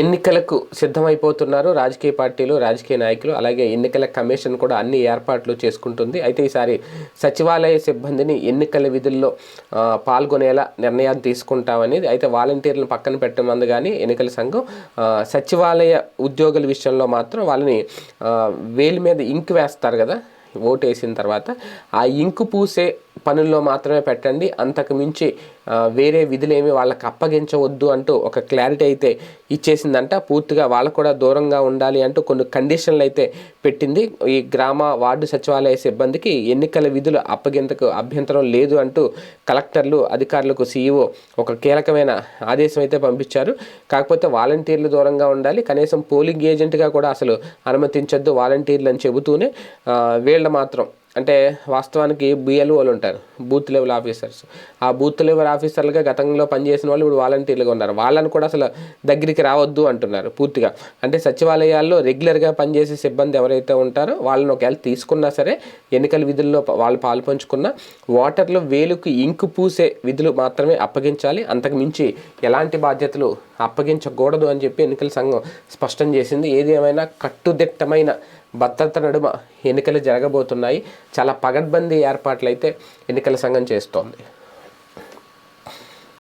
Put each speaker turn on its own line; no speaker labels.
ఎన్నికలకు సిద్ధమైపోతున్నారు. రాజకీయ పార్టీలు రాజకీయ నాయకులు అలాగే ఎన్నికల కమిషన్ కూడా అన్ని ఏర్పాట్లు చేసుకుంటుంది. అయితే ఈసారి సచివాలయ సిబ్బందిని ఎన్నికల విధుల్లో పాల్గొనేలా నిర్ణయాలు తీసుకుంటామనేది అయితే వాలంటీర్లను పక్కన పెట్టమంది కానీ ఎన్నికల సంఘం సచివాలయ ఉద్యోగుల విషయంలో మాత్రం వాళ్ళని వేలి మీద ఇంక్ వేస్తారు కదా. ఓటు వేసిన తర్వాత ఆ ఇంకు పూసే పనుల్లో మాత్రమే పెట్టండి. అంతకు మించి వేరే విధులేమి వాళ్ళకి అప్పగించవద్దు అంటూ ఒక క్లారిటీ అయితే ఇచ్చేసిందంట. పూర్తిగా వాళ్ళకు కూడా దూరంగా ఉండాలి అంటూ కొన్ని కండిషన్లు అయితే పెట్టింది. ఈ గ్రామ వార్డు సచివాలయ సిబ్బందికి ఎన్నికల విధులు అప్పగింతకు అభ్యంతరం లేదు అంటూ కలెక్టర్లు అధికారులకు సీఈఓ ఒక కీలకమైన ఆదేశం అయితే పంపించారు. కాకపోతే వాలంటీర్లు దూరంగా ఉండాలి. కనీసం పోలింగ్ ఏజెంట్గా కూడా అసలు అనుమతించొద్దు వాలంటీర్లు అని చెబుతూనే ఫీల్డ్ మాత్రం. అంటే వాస్తవానికి బిఎల్ఓలు ఉంటారు బూత్ లెవెల్ ఆఫీసర్స్. ఆ బూత్ లెవెల్ ఆఫీసర్లుగా గతంలో పనిచేసిన వాళ్ళు ఇప్పుడు వాలంటీర్లుగా ఉన్నారు. వాళ్ళని కూడా అసలు దగ్గరికి రావద్దు అంటున్నారు పూర్తిగా. అంటే సచివాలయాల్లో రెగ్యులర్గా పనిచేసే సిబ్బంది ఎవరైతే ఉంటారో వాళ్ళని ఒకవేళ తీసుకున్నా సరే ఎన్నికల విధుల్లో వాళ్ళు పాల్పంచుకున్న వాటర్లో వేలుకు ఇంకు పూసే విధులు మాత్రమే అప్పగించాలి. అంతకు మించి ఎలాంటి బాధ్యతలు అప్పగించకూడదు అని చెప్పి ఎన్నికల సంఘం స్పష్టం చేసింది. ఏది ఏమైనా కట్టుదిట్టమైన భద్రత నడుమ ఎన్నికలు జరగబోతున్నాయి. చాలా పగడ్బందీ ఏర్పాట్లు అయితే ఎన్నికల సంఘం చేస్తోంది.